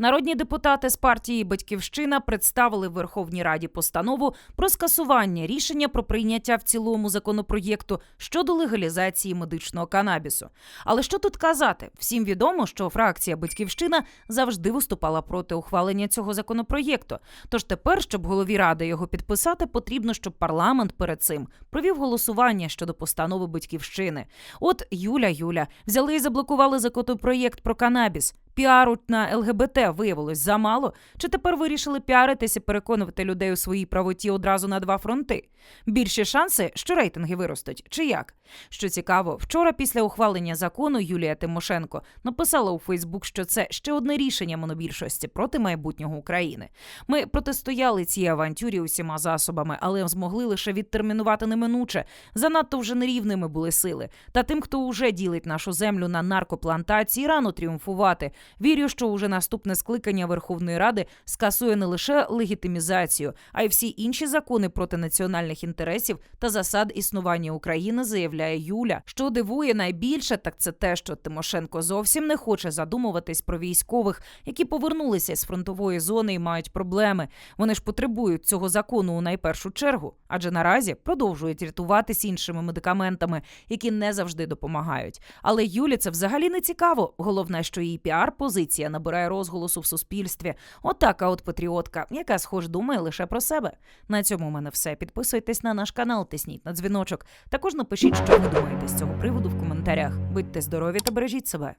Народні депутати з партії Батьківщина представили в Верховній Раді постанову про скасування рішення про прийняття в цілому законопроєкту щодо легалізації медичного канабісу. Але що тут казати? Всім відомо, що фракція Батьківщина завжди виступала проти ухвалення цього законопроєкту. Тож тепер, щоб голові ради його підписати, потрібно, щоб парламент перед цим провів голосування щодо постанови Батьківщини. От Юля Юля взяли і заблокували законопроєкт про канабіс. Піару на ЛГБТ виявилось замало. Чи тепер вирішили піаритися, переконувати людей у своїй правоті одразу на два фронти? Більші шанси, що рейтинги виростуть, чи як? Що цікаво, вчора після ухвалення закону Юлія Тимошенко написала у Фейсбук, що це ще одне рішення монобільшості проти майбутнього України. Ми протистояли цій авантюрі усіма засобами, але змогли лише відтермінувати неминуче. Занадто вже нерівними були сили. Та тим, хто уже ділить нашу землю на наркоплантації, рано тріумфувати. Вірю, що уже наступне скликання Верховної Ради скасує не лише легітимізацію, а й всі інші закони проти національних інтересів та засад існування України, заявляє Юля. Що дивує найбільше, так це те, що Тимошенко зовсім не хоче задумуватись про військових, які повернулися з фронтової зони і мають проблеми. Вони ж потребують цього закону у найпершу чергу, адже наразі продовжують рятуватись іншими медикаментами, які не завжди допомагають. Але Юлі це взагалі не цікаво. Головне, що її піар-позиція набирає розголосу в суспільстві. Отака от патріотка, яка, схож, думає лише про себе. На цьому у мене все. Підписуйтесь на наш канал, тисніть на дзвіночок. Також напишіть, що ви думаєте з цього приводу в коментарях. Будьте здорові та бережіть себе.